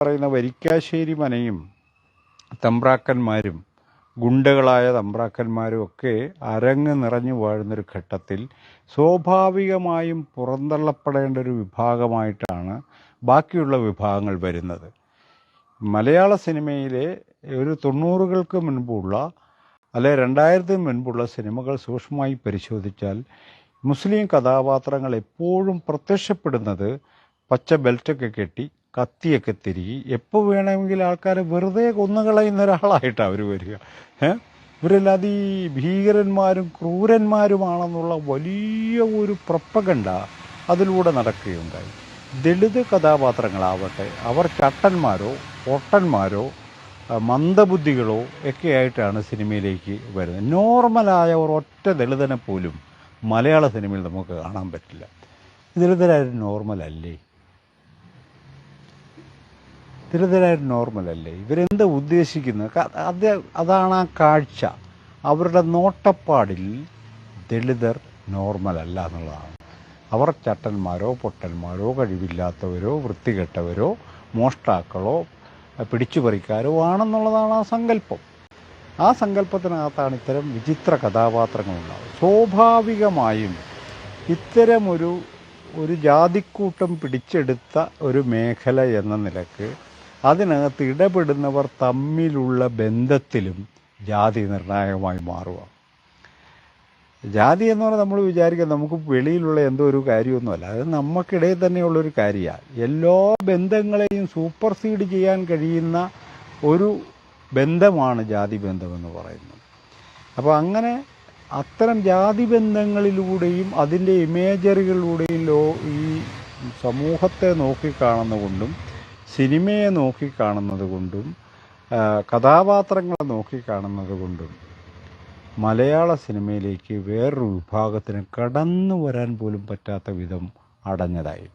പറയുന്ന വരിക്കാശ്ശേരി മനയും തമ്പ്രാക്കന്മാരും ഗുണ്ടകളായ തമ്പ്രാക്കന്മാരും ഒക്കെ അരങ്ങ് നിറഞ്ഞു വാഴുന്നൊരു ഘട്ടത്തിൽ സ്വാഭാവികമായും പുറന്തള്ളപ്പെടേണ്ട ഒരു വിഭാഗമായിട്ടാണ് ബാക്കിയുള്ള വിഭാഗങ്ങൾ വരുന്നത്. മലയാള സിനിമയിലെ ഒരു തൊണ്ണൂറുകൾക്ക് മുൻപുള്ള അല്ലെ രണ്ടായിരത്തിന് മുൻപുള്ള സിനിമകൾ സൂക്ഷ്മമായി പരിശോധിച്ചാൽ മുസ്ലിം കഥാപാത്രങ്ങൾ എപ്പോഴും പ്രത്യക്ഷപ്പെടുന്നത് പച്ച ബെൽറ്റൊക്കെ കെട്ടി കത്തിയൊക്കെ തിരികെ എപ്പോൾ വേണമെങ്കിലും ആൾക്കാരെ വെറുതെ കൊന്നുകളയുന്ന ഒരാളായിട്ടാണ് അവർ വരിക. ഏ? ഇവരെല്ലാം ഈ ഭീകരന്മാരും ക്രൂരന്മാരുമാണെന്നുള്ള വലിയ ഒരു പ്രപ്പകണ്ട അതിലൂടെ നടക്കുകയുണ്ടായി. ദളിത് കഥാപാത്രങ്ങളാവട്ടെ അവർ ചട്ടന്മാരോ ഒട്ടന്മാരോ മന്ദബുദ്ധികളോ ഒക്കെയായിട്ടാണ് സിനിമയിലേക്ക് വരുന്നത്. നോർമലായ ഒരൊറ്റ ദളിതനെ പോലും മലയാള സിനിമയിൽ നമുക്ക് കാണാൻ പറ്റില്ല. ദളിതരായ നോർമൽ അല്ലേ നോർമലല്ലേ? ഇവരെന്താ ഉദ്ദേശിക്കുന്നത് അത് അതാണ് ആ കാഴ്ച. അവരുടെ നോട്ടപ്പാടിൽ ദളിതർ നോർമൽ അല്ല എന്നുള്ളതാണ് അവർ ചട്ടന്മാരോ പൊട്ടന്മാരോ കഴിവില്ലാത്തവരോ വൃത്തികെട്ടവരോ മോഷ്ടാക്കളോ പിടിച്ചുപറിക്കാരോ ആണെന്നുള്ളതാണ് ആ സങ്കല്പം. ആ സങ്കല്പത്തിനകത്താണ് ഇത്തരം വിചിത്ര കഥാപാത്രങ്ങളുണ്ടാവുക. സ്വാഭാവികമായും ഇത്തരമൊരു ഒരു ജാതിക്കൂട്ടം പിടിച്ചെടുത്ത ഒരു മേഖല എന്ന നിലയ്ക്ക് അതിനകത്ത് ഇടപെടുന്നവർ തമ്മിലുള്ള ബന്ധത്തിലും ജാതി നിർണായകമായി മാറുക. ജാതി എന്ന് പറഞ്ഞാൽ നമ്മൾ വിചാരിക്കുക നമുക്ക് വെളിയിലുള്ള എന്തോ ഒരു കാര്യമൊന്നുമല്ല. അത് നമുക്കിടയിൽ തന്നെയുള്ളൊരു കാര്യമാണ് എല്ലാ ബന്ധങ്ങളെയും സൂപ്പർ സീഡ് ചെയ്യാൻ കഴിയുന്ന ഒരു ബന്ധമാണ് ജാതി ബന്ധമെന്ന് പറയുന്നത്. അപ്പോൾ അങ്ങനെ അത്തരം ജാതി ബന്ധങ്ങളിലൂടെയും അതിന്റെ ഇമേജറികളിലൂടെയും ലോ ഈ സമൂഹത്തെ നോക്കിക്കാണുന്നതുകൊണ്ടും സിനിമയെ നോക്കിക്കാണുന്നത് കൊണ്ടും കഥാപാത്രങ്ങളെ നോക്കിക്കാണുന്നത് കൊണ്ടും മലയാള സിനിമയിലേക്ക് വേറൊരു വിഭാഗത്തിന് കടന്നു വരാൻ പോലും പറ്റാത്ത വിധം അടഞ്ഞതായി.